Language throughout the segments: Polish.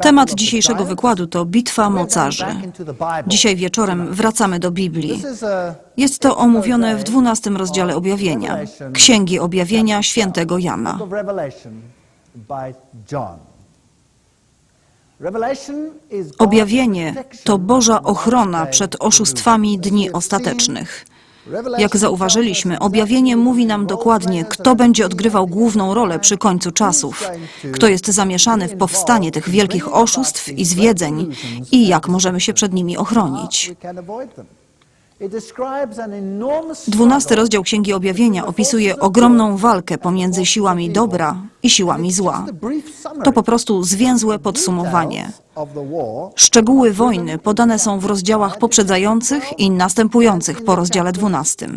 Temat dzisiejszego wykładu to bitwa mocarzy. Dzisiaj wieczorem wracamy do Biblii. Jest to omówione w 12 rozdziale Objawienia, Księgi Objawienia świętego Jana. Objawienie to Boża ochrona przed oszustwami dni ostatecznych. Jak zauważyliśmy, objawienie mówi nam dokładnie, kto będzie odgrywał główną rolę przy końcu czasów, kto jest zamieszany w powstanie tych wielkich oszustw i zwiedzeń i jak możemy się przed nimi ochronić. Dwunasty rozdział Księgi Objawienia opisuje ogromną walkę pomiędzy siłami dobra i siłami zła. To po prostu zwięzłe podsumowanie. Szczegóły wojny podane są w rozdziałach poprzedzających i następujących po rozdziale 12.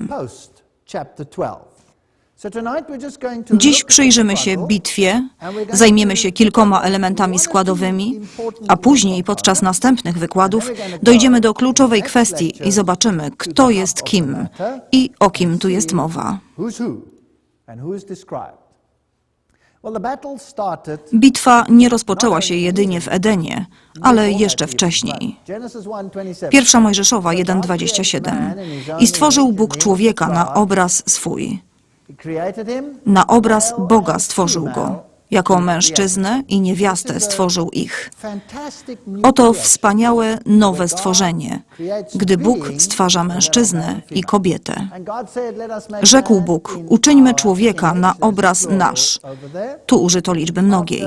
Dziś przyjrzymy się bitwie, zajmiemy się kilkoma elementami składowymi, a później podczas następnych wykładów dojdziemy do kluczowej kwestii i zobaczymy, kto jest kim i o kim tu jest mowa. Bitwa nie rozpoczęła się jedynie w Edenie, ale jeszcze wcześniej. Pierwsza Mojżeszowa 1:27. I stworzył Bóg człowieka na obraz swój. Na obraz Boga stworzył go. Jako mężczyznę i niewiastę stworzył ich. Oto wspaniałe nowe stworzenie, gdy Bóg stwarza mężczyznę i kobietę. Rzekł Bóg: Uczyńmy człowieka na obraz nasz. Tu użyto liczby mnogiej,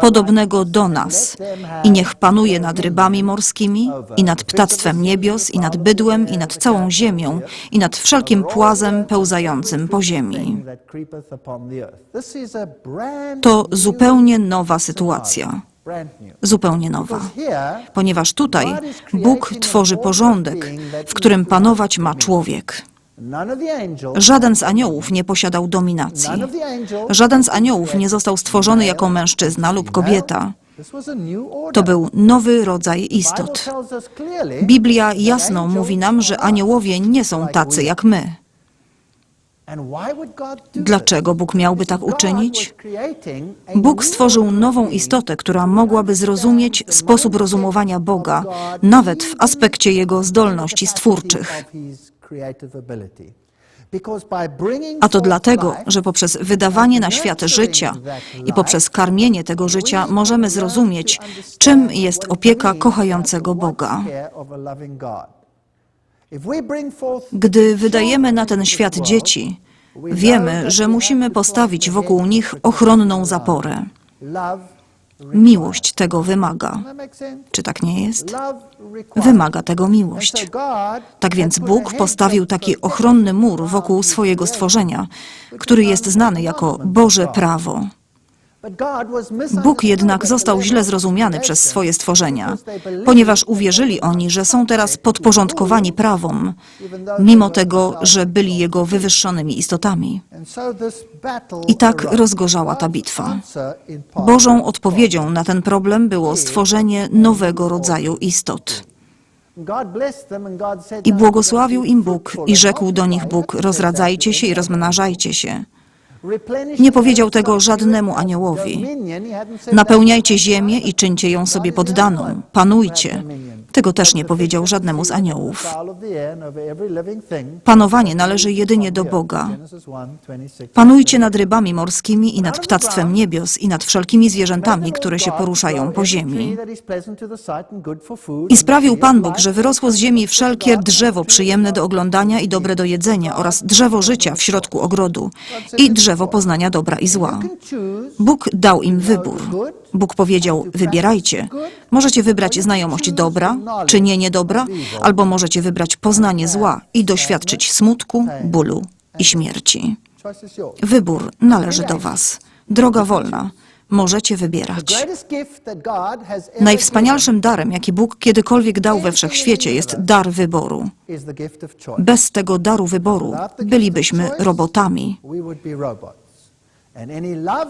podobnego do nas, i niech panuje nad rybami morskimi, i nad ptactwem niebios, i nad bydłem, i nad całą ziemią, i nad wszelkim płazem pełzającym po ziemi. To zupełnie nowa sytuacja. Zupełnie nowa. Ponieważ tutaj Bóg tworzy porządek, w którym panować ma człowiek. Żaden z aniołów nie posiadał dominacji. Żaden z aniołów nie został stworzony jako mężczyzna lub kobieta. To był nowy rodzaj istot. Biblia jasno mówi nam, że aniołowie nie są tacy jak my. Dlaczego Bóg miałby tak uczynić? Bóg stworzył nową istotę, która mogłaby zrozumieć sposób rozumowania Boga, nawet w aspekcie Jego zdolności stwórczych. A to dlatego, że poprzez wydawanie na świat życia i poprzez karmienie tego życia możemy zrozumieć, czym jest opieka kochającego Boga. Gdy wydajemy na ten świat dzieci, wiemy, że musimy postawić wokół nich ochronną zaporę. Miłość tego wymaga. Czy tak nie jest? Wymaga tego miłość. Tak więc Bóg postawił taki ochronny mur wokół swojego stworzenia, który jest znany jako Boże prawo. Bóg jednak został źle zrozumiany przez swoje stworzenia, ponieważ uwierzyli oni, że są teraz podporządkowani prawom, mimo tego, że byli jego wywyższonymi istotami. I tak rozgorzała ta bitwa. Bożą odpowiedzią na ten problem było stworzenie nowego rodzaju istot. I błogosławił im Bóg i rzekł do nich Bóg, rozradzajcie się i rozmnażajcie się. Nie powiedział tego żadnemu aniołowi. Napełniajcie ziemię i czyńcie ją sobie poddaną. Panujcie. Tego też nie powiedział żadnemu z aniołów. Panowanie należy jedynie do Boga. Panujcie nad rybami morskimi i nad ptactwem niebios i nad wszelkimi zwierzętami, które się poruszają po ziemi. I sprawił Pan Bóg, że wyrosło z ziemi wszelkie drzewo przyjemne do oglądania i dobre do jedzenia oraz drzewo życia w środku ogrodu i drzewo poznania dobra i zła. Bóg dał im wybór. Bóg powiedział: Wybierajcie. Możecie wybrać znajomość dobra, czynienie dobra, albo możecie wybrać poznanie zła i doświadczyć smutku, bólu i śmierci. Wybór należy do Was. Droga wolna. Możecie wybierać. Najwspanialszym darem, jaki Bóg kiedykolwiek dał we wszechświecie, jest dar wyboru. Bez tego daru wyboru bylibyśmy robotami.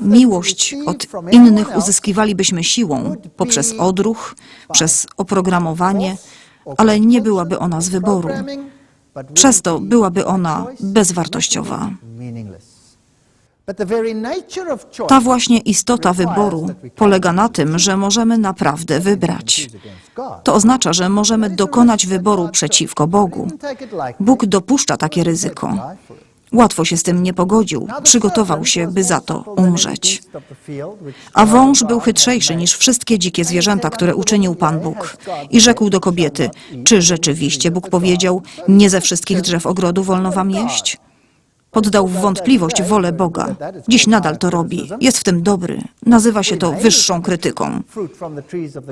Miłość od innych uzyskiwalibyśmy siłą, poprzez odruch, przez oprogramowanie, ale nie byłaby ona z wyboru. Przez to byłaby ona bezwartościowa. Ta właśnie istota wyboru polega na tym, że możemy naprawdę wybrać. To oznacza, że możemy dokonać wyboru przeciwko Bogu. Bóg dopuszcza takie ryzyko. Łatwo się z tym nie pogodził, przygotował się, by za to umrzeć. A wąż był chytrzejszy niż wszystkie dzikie zwierzęta, które uczynił Pan Bóg. I rzekł do kobiety, czy rzeczywiście Bóg powiedział, nie ze wszystkich drzew ogrodu wolno wam jeść? Poddał w wątpliwość wolę Boga. Dziś nadal to robi. Jest w tym dobry. Nazywa się to wyższą krytyką.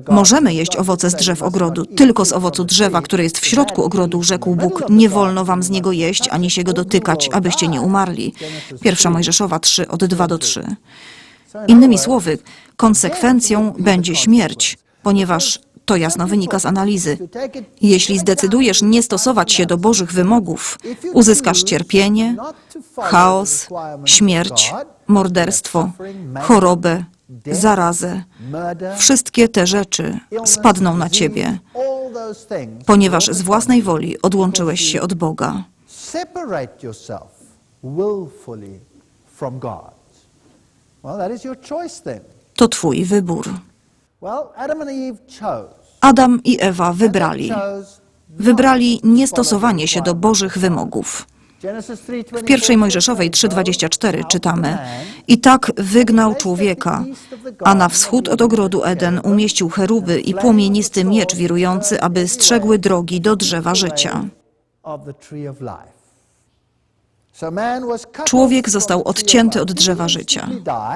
Możemy jeść owoce z drzew ogrodu, tylko z owocu drzewa, które jest w środku ogrodu, rzekł Bóg. Nie wolno wam z niego jeść, ani się go dotykać, abyście nie umarli. Pierwsza Mojżeszowa 3, od 2 do 3. Innymi słowy, konsekwencją będzie śmierć, ponieważ to jasno wynika z analizy. Jeśli zdecydujesz nie stosować się do Bożych wymogów, uzyskasz cierpienie, chaos, śmierć, morderstwo, chorobę, zarazę. Wszystkie te rzeczy spadną na ciebie, ponieważ z własnej woli odłączyłeś się od Boga. To twój wybór. Adam i Ewa wybrali. Wybrali niestosowanie się do Bożych wymogów. W pierwszej Mojżeszowej 3:24 czytamy: I tak wygnał człowieka, a na wschód od ogrodu Eden umieścił cheruby i płomienisty miecz wirujący, aby strzegły drogi do drzewa życia. Człowiek został odcięty od drzewa życia.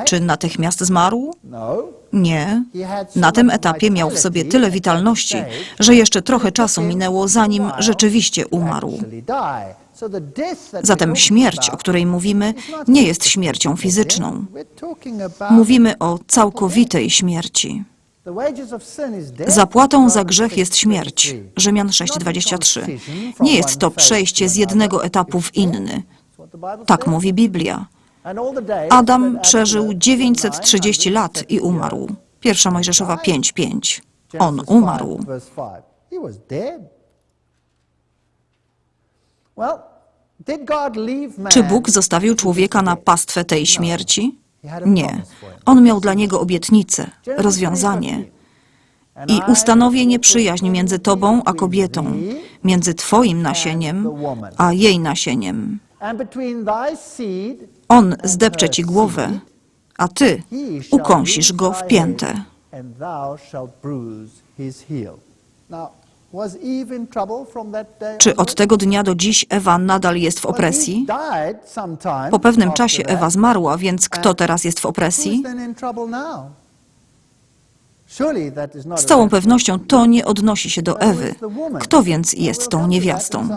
Czy natychmiast zmarł? No. Nie. Na tym etapie miał w sobie tyle witalności, że jeszcze trochę czasu minęło, zanim rzeczywiście umarł. Zatem śmierć, o której mówimy, nie jest śmiercią fizyczną. Mówimy o całkowitej śmierci. Zapłatą za grzech jest śmierć. Rzymian 6:23. Nie jest to przejście z jednego etapu w inny. Tak mówi Biblia. Adam przeżył 930 lat i umarł. Pierwsza Mojżeszowa 5:5. On umarł. Czy Bóg zostawił człowieka na pastwę tej śmierci? Nie. On miał dla niego obietnicę, rozwiązanie. I ustanowię przyjaźń między tobą a kobietą, między twoim nasieniem a jej nasieniem. On zdepcze ci głowę, a ty ukąsisz go w piętę. Czy od tego dnia do dziś Ewa nadal jest w opresji? Po pewnym czasie Ewa zmarła, więc kto teraz jest w opresji? Z całą pewnością to nie odnosi się do Ewy. Kto więc jest tą niewiastą?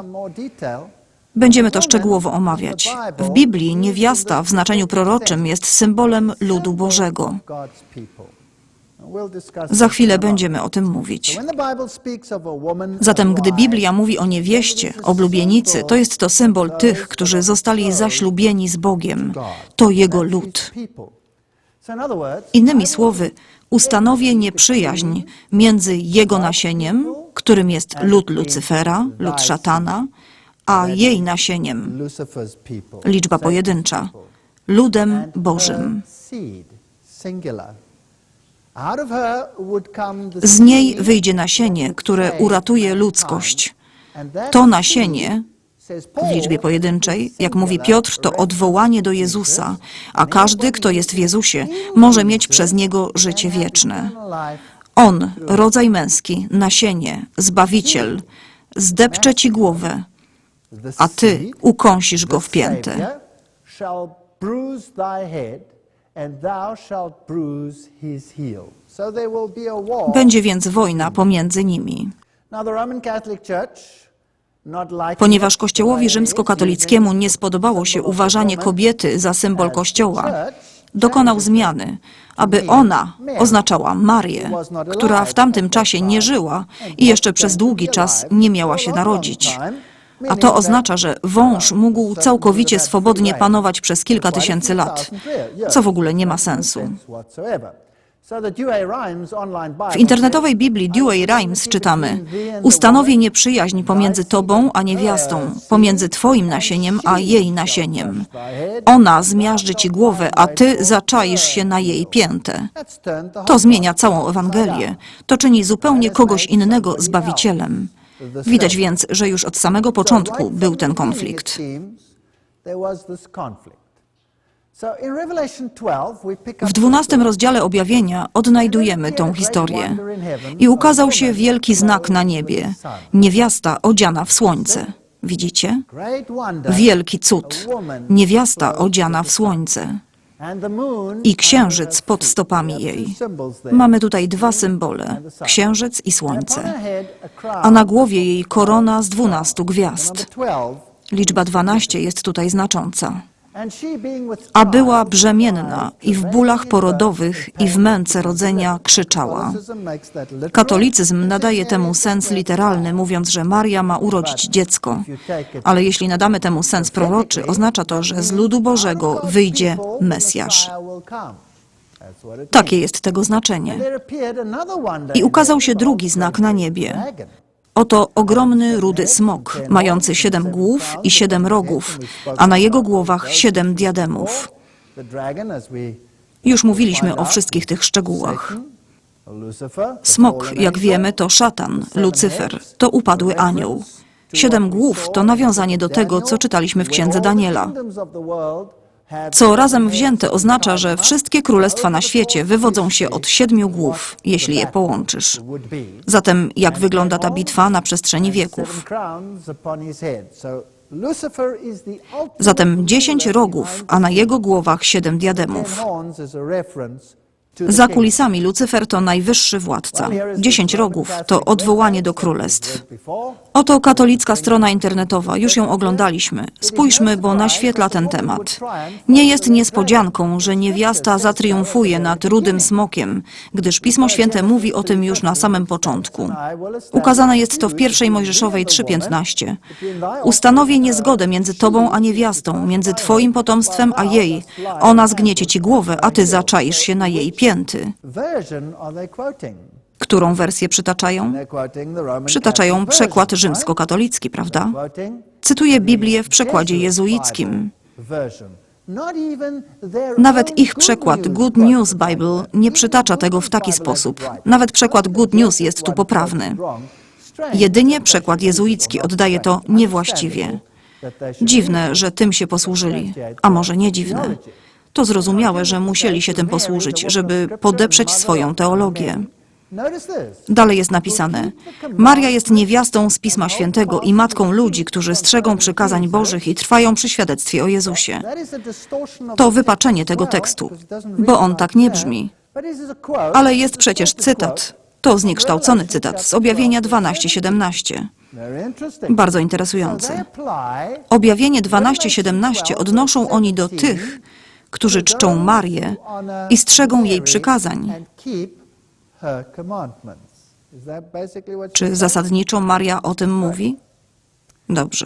Będziemy to szczegółowo omawiać. W Biblii niewiasta w znaczeniu proroczym jest symbolem ludu Bożego. Za chwilę będziemy o tym mówić. Zatem, gdy Biblia mówi o niewieście, oblubienicy, to jest to symbol tych, którzy zostali zaślubieni z Bogiem. To Jego lud. Innymi słowy, ustanowię nieprzyjaźń między Jego nasieniem, którym jest lud Lucyfera, lud szatana, a jej nasieniem, liczba pojedyncza, ludem Bożym. Z niej wyjdzie nasienie, które uratuje ludzkość. To nasienie, w liczbie pojedynczej, jak mówi Piotr, to odwołanie do Jezusa, a każdy, kto jest w Jezusie, może mieć przez Niego życie wieczne. On, rodzaj męski, nasienie, Zbawiciel, zdepcze ci głowę, a ty ukąsisz go w piętę. Będzie więc wojna pomiędzy nimi. Ponieważ Kościołowi rzymskokatolickiemu nie spodobało się uważanie kobiety za symbol Kościoła, dokonał zmiany, aby ona oznaczała Marię, która w tamtym czasie nie żyła i jeszcze przez długi czas nie miała się narodzić. A to oznacza, że wąż mógł całkowicie swobodnie panować przez kilka tysięcy lat, co w ogóle nie ma sensu. W internetowej Biblii Dewey Rhymes czytamy: Ustanowię nieprzyjaźń pomiędzy tobą a niewiastą, pomiędzy twoim nasieniem a jej nasieniem. Ona zmiażdży ci głowę, a ty zaczaisz się na jej piętę. To zmienia całą Ewangelię. To czyni zupełnie kogoś innego zbawicielem. Widać więc, że już od samego początku był ten konflikt. W dwunastym rozdziale objawienia odnajdujemy tą historię. I ukazał się wielki znak na niebie. Niewiasta odziana w słońce. Widzicie? Wielki cud. Niewiasta odziana w słońce. I księżyc pod stopami jej. Mamy tutaj dwa symbole: księżyc i słońce. A na głowie jej korona z dwunastu gwiazd. Liczba 12 jest tutaj znacząca. A była brzemienna i w bólach porodowych i w męce rodzenia krzyczała. Katolicyzm nadaje temu sens literalny, mówiąc, że Maria ma urodzić dziecko. Ale jeśli nadamy temu sens proroczy, oznacza to, że z ludu Bożego wyjdzie Mesjasz. Takie jest tego znaczenie. I ukazał się drugi znak na niebie. Oto ogromny rudy smok, mający siedem głów i siedem rogów, a na jego głowach siedem diademów. Już mówiliśmy o wszystkich tych szczegółach. Smok, jak wiemy, to szatan, Lucyfer, to upadły anioł. Siedem głów to nawiązanie do tego, co czytaliśmy w księdze Daniela. Co razem wzięte oznacza, że wszystkie królestwa na świecie wywodzą się od siedmiu głów, jeśli je połączysz. Zatem jak wygląda ta bitwa na przestrzeni wieków? Zatem dziesięć rogów, a na jego głowach siedem diademów. Za kulisami Lucyfer to najwyższy władca. Dziesięć rogów to odwołanie do królestw. Oto katolicka strona internetowa, już ją oglądaliśmy. Spójrzmy, bo naświetla ten temat. Nie jest niespodzianką, że niewiasta zatriumfuje nad rudym smokiem, gdyż Pismo Święte mówi o tym już na samym początku. Ukazane jest to w pierwszej Mojżeszowej 3:15. Ustanowię niezgodę między tobą a niewiastą, między twoim potomstwem a jej. Ona zgniecie ci głowę, a ty zaczaisz się na jej pięty. Którą wersję przytaczają? Przytaczają przekład rzymskokatolicki, prawda? Cytuję Biblię w przekładzie jezuickim. Nawet ich przekład Good News Bible nie przytacza tego w taki sposób. Nawet przekład Good News jest tu poprawny. Jedynie przekład jezuicki oddaje to niewłaściwie. Dziwne, że tym się posłużyli. A może nie dziwne. To zrozumiałe, że musieli się tym posłużyć, żeby podeprzeć swoją teologię. Dalej jest napisane: Maria jest niewiastą z Pisma Świętego i matką ludzi, którzy strzegą przykazań Bożych i trwają przy świadectwie o Jezusie. To wypaczenie tego tekstu, bo on tak nie brzmi. Ale jest przecież cytat. To zniekształcony cytat z objawienia 12:17. Bardzo interesujący. Objawienie 12:17 odnoszą oni do tych, którzy czczą Marię i strzegą jej przykazań. Czy zasadniczo Maria o tym mówi? Dobrze.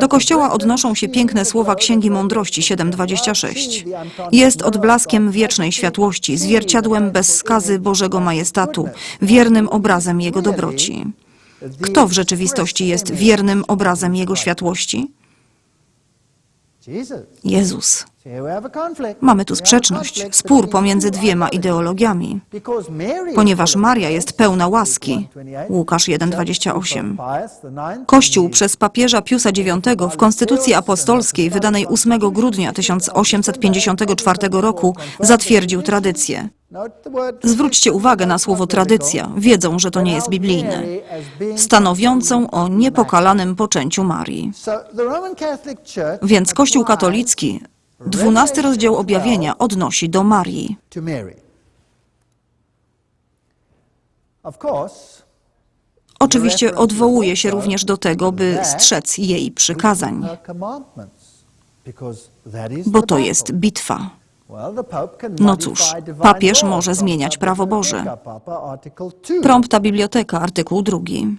Do Kościoła odnoszą się piękne słowa Księgi Mądrości 7:26. Jest odblaskiem wiecznej światłości, zwierciadłem bez skazy Bożego majestatu, wiernym obrazem Jego dobroci. Kto w rzeczywistości jest wiernym obrazem Jego światłości? Jezus. Mamy tu sprzeczność, spór pomiędzy dwiema ideologiami. Ponieważ Maria jest pełna łaski. Łukasz 1,28. Kościół przez papieża Piusa IX w Konstytucji Apostolskiej wydanej 8 grudnia 1854 roku zatwierdził tradycję. Zwróćcie uwagę na słowo tradycja, wiedzą, że to nie jest biblijne, stanowiącą o niepokalanym poczęciu Marii. Więc Kościół katolicki, dwunasty rozdział objawienia odnosi do Marii. Oczywiście odwołuje się również do tego, by strzec jej przykazań, bo to jest bitwa. No cóż, papież może zmieniać prawo Boże. Prompta biblioteka, artykuł drugi.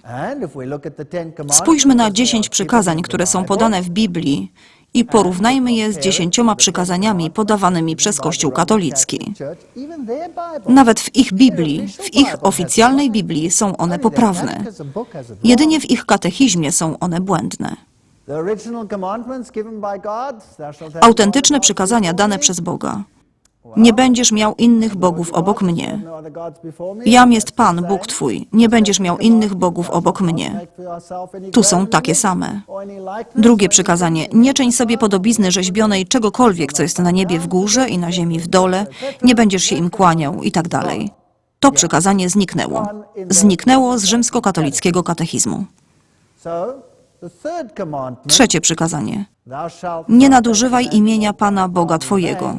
Spójrzmy na dziesięć przykazań, które są podane w Biblii i porównajmy je z dziesięcioma przykazaniami podawanymi przez Kościół katolicki. Nawet w ich Biblii, w ich oficjalnej Biblii są one poprawne. Jedynie w ich katechizmie są one błędne. Autentyczne przykazania dane przez Boga. Nie będziesz miał innych bogów obok mnie. Jam jest Pan, Bóg Twój. Nie będziesz miał innych bogów obok mnie. Tu są takie same. Drugie przykazanie. Nie czyń sobie podobizny rzeźbionej czegokolwiek, co jest na niebie w górze i na ziemi w dole. Nie będziesz się im kłaniał i tak dalej. To przykazanie zniknęło. Zniknęło z rzymskokatolickiego katechizmu. Trzecie przykazanie. Nie nadużywaj imienia Pana Boga Twojego.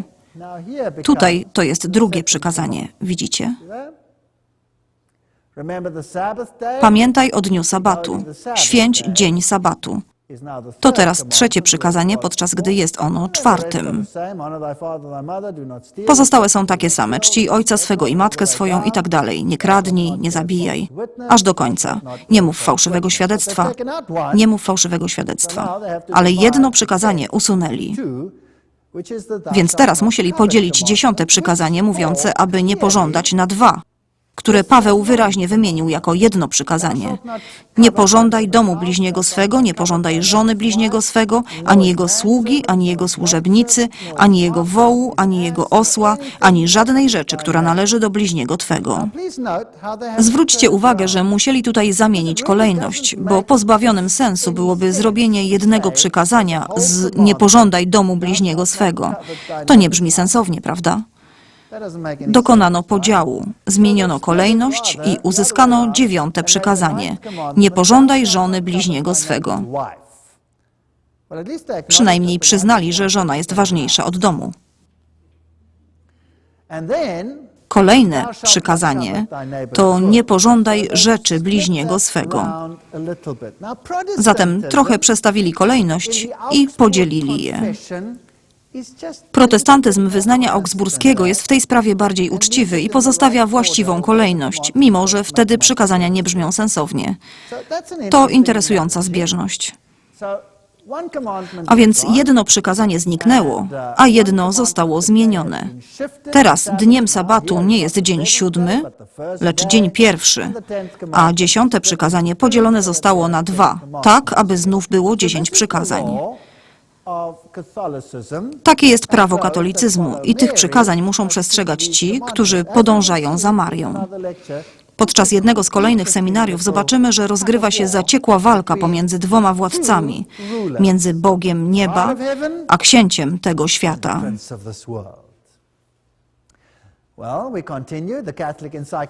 Tutaj to jest drugie przykazanie. Widzicie? Pamiętaj o dniu sabatu. Święć dzień sabatu. To teraz trzecie przykazanie, podczas gdy jest ono czwartym. Pozostałe są takie same. Czcij ojca swego i matkę swoją i tak dalej. Nie kradnij, nie zabijaj. Aż do końca. Nie mów fałszywego świadectwa. Nie mów fałszywego świadectwa. Ale jedno przykazanie usunęli. Więc teraz musieli podzielić dziesiąte przykazanie mówiące, aby nie pożądać na dwa, które Paweł wyraźnie wymienił jako jedno przykazanie. Nie pożądaj domu bliźniego swego, nie pożądaj żony bliźniego swego, ani jego sługi, ani jego służebnicy, ani jego wołu, ani jego osła, ani żadnej rzeczy, która należy do bliźniego twego. Zwróćcie uwagę, że musieli tutaj zamienić kolejność, bo pozbawionym sensu byłoby zrobienie jednego przykazania z nie pożądaj domu bliźniego swego. To nie brzmi sensownie, prawda? Dokonano podziału, zmieniono kolejność i uzyskano dziewiąte przykazanie. Nie pożądaj żony bliźniego swego. Przynajmniej przyznali, że żona jest ważniejsza od domu. Kolejne przykazanie to nie pożądaj rzeczy bliźniego swego. Zatem trochę przestawili kolejność i podzielili je. Protestantyzm wyznania augsburskiego jest w tej sprawie bardziej uczciwy i pozostawia właściwą kolejność, mimo że wtedy przykazania nie brzmią sensownie. To interesująca zbieżność. A więc jedno przykazanie zniknęło, a jedno zostało zmienione. Teraz dniem sabatu nie jest dzień siódmy, lecz dzień pierwszy, a dziesiąte przykazanie podzielone zostało na dwa, tak aby znów było dziesięć przykazań. Takie jest prawo katolicyzmu i tych przykazań muszą przestrzegać ci, którzy podążają za Marią. Podczas jednego z kolejnych seminariów zobaczymy, że rozgrywa się zaciekła walka pomiędzy dwoma władcami, między Bogiem nieba a księciem tego świata.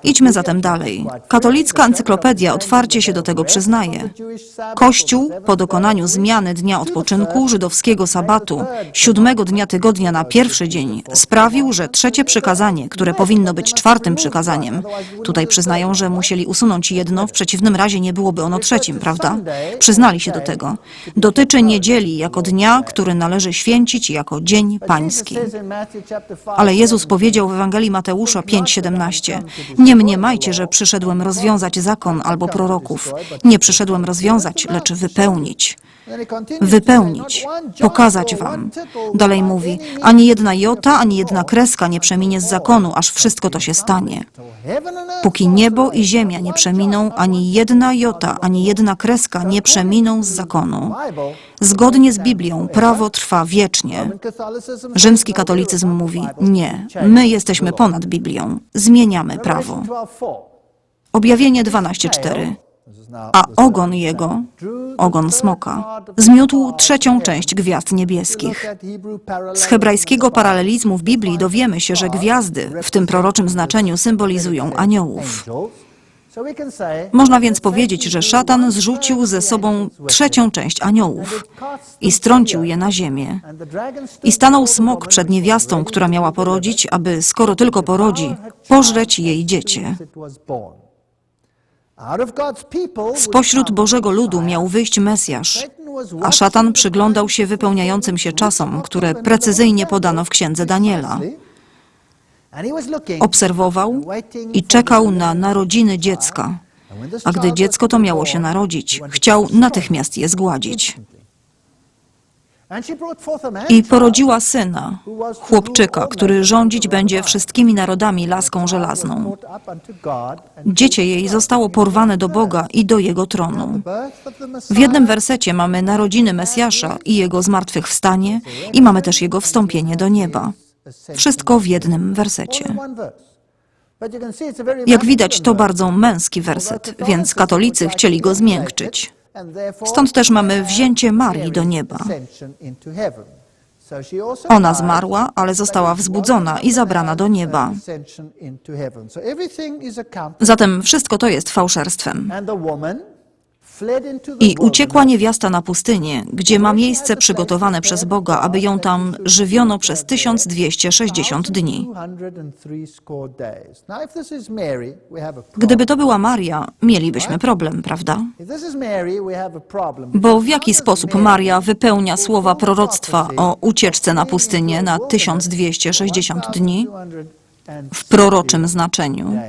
Idźmy zatem dalej. Katolicka encyklopedia otwarcie się do tego przyznaje. Kościół po dokonaniu zmiany dnia odpoczynku żydowskiego sabatu, siódmego dnia tygodnia na pierwszy dzień, sprawił, że trzecie przykazanie, które powinno być czwartym przykazaniem, tutaj przyznają, że musieli usunąć jedno, w przeciwnym razie nie byłoby ono trzecim, prawda? Przyznali się do tego. Dotyczy niedzieli jako dnia, który należy święcić jako dzień pański. Ale Jezus powiedział w Ewangelii Mateusza 5:17: Nie mniemajcie, że przyszedłem rozwiązać zakon albo proroków. Nie przyszedłem rozwiązać, lecz wypełnić. Wypełnić, pokazać wam. Dalej mówi, ani jedna jota, ani jedna kreska nie przeminie z zakonu, aż wszystko to się stanie. Póki niebo i ziemia nie przeminą, ani jedna jota, ani jedna kreska nie przeminą z zakonu. Zgodnie z Biblią prawo trwa wiecznie. Rzymski katolicyzm mówi nie, my jesteśmy ponad Biblią, zmieniamy prawo. Objawienie 12:4. A ogon jego, ogon smoka, zmiótł trzecią część gwiazd niebieskich. Z hebrajskiego paralelizmu w Biblii dowiemy się, że gwiazdy w tym proroczym znaczeniu symbolizują aniołów. Można więc powiedzieć, że szatan zrzucił ze sobą trzecią część aniołów i strącił je na ziemię. I stanął smok przed niewiastą, która miała porodzić, aby, skoro tylko porodzi, pożreć jej dziecię. Spośród Bożego ludu miał wyjść Mesjasz, a szatan przyglądał się wypełniającym się czasom, które precyzyjnie podano w księdze Daniela. Obserwował i czekał na narodziny dziecka, a gdy dziecko to miało się narodzić, chciał natychmiast je zgładzić. I porodziła syna, chłopczyka, który rządzić będzie wszystkimi narodami laską żelazną. Dziecię jej zostało porwane do Boga i do Jego tronu. W jednym wersecie mamy narodziny Mesjasza i Jego zmartwychwstanie i mamy też Jego wstąpienie do nieba. Wszystko w jednym wersecie. Jak widać, to bardzo męski werset, więc katolicy chcieli go zmiękczyć. Stąd też mamy wzięcie Marii do nieba. Ona zmarła, ale została wzbudzona i zabrana do nieba. Zatem wszystko to jest fałszerstwem. I uciekła niewiasta na pustynię, gdzie ma miejsce przygotowane przez Boga, aby ją tam żywiono przez 1260 dni. Gdyby to była Maria, mielibyśmy problem, prawda? Bo w jaki sposób Maria wypełnia słowa proroctwa o ucieczce na pustynię na 1260 dni w proroczym znaczeniu?